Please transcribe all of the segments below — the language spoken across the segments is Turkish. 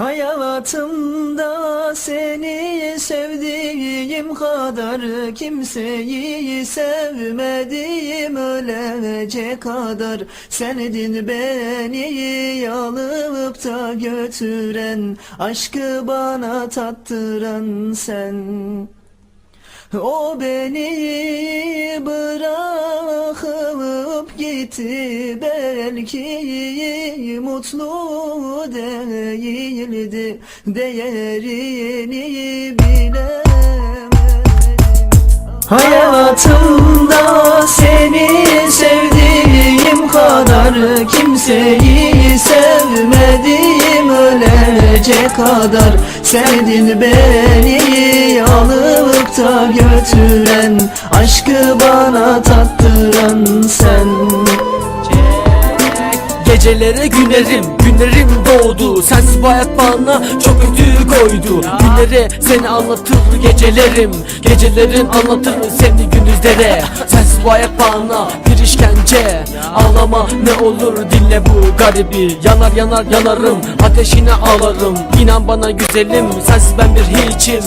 Hayatımda seni sevdiğim kadar Kimseyi sevmediğim ölecek kadar Sendin beni alıp da götüren Aşkı bana tattıran sen. O beni bırakıp gitti belki mutlu değildi değerini bilemedim. Hayatımda seni sevdiğim kadar Kimseyi sevmediğim ölecek kadar Sendin beni alıp da götüren Aşkı bana tattıran sen Gecelere günerim, günlerim doğdu. Sensiz bu hayat bana çok kötü koydu. Günlere seni anlatır gecelerim. Gecelerin anlatır seni gündüzlere. Sensiz bu hayat bana bir işkence. Ağlama ne olur dinle bu garibi. Yanar yanar yanarım ateşine ağlarım. İnan bana güzelim sensiz ben bir hiçim.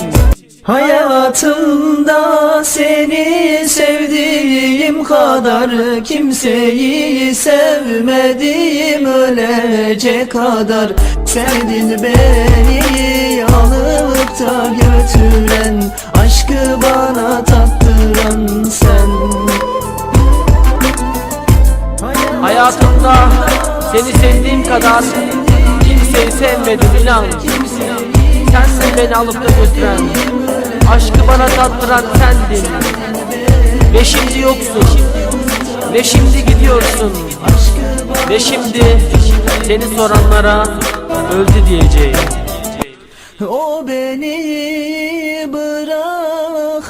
Hayatımda seni sevdiğim kadar Kimseyi sevmediğim ölecek kadar. Sendin beni alıp da götüren Aşkı bana tattıran sen. Hayatımda seni sevdiğim kadar Kimseyi sevmedim inan. Sensin beni alıp da götüren Aşkı bana tattıran sendin Ve şimdi yoksun. Ve şimdi gidiyorsun. Ve şimdi seni soranlara öldü diyeceğim. O beni bırakıp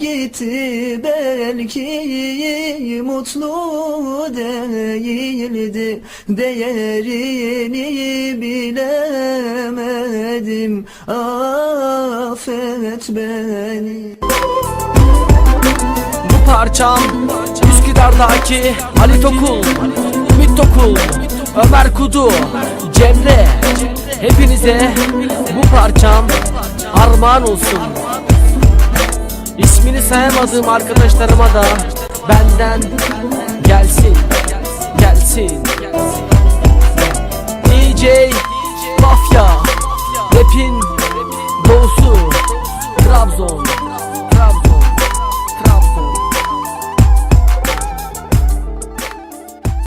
gitti. Belki mutlu değildi. Değerini bilemedim. Affet beni parçam. Üsküdar'daki Ali Tokul Ümit Tokul Ömer Kudu Cemre. Hepinize bu parçam armağan olsun. İsmini sayamadığım arkadaşlarıma da benden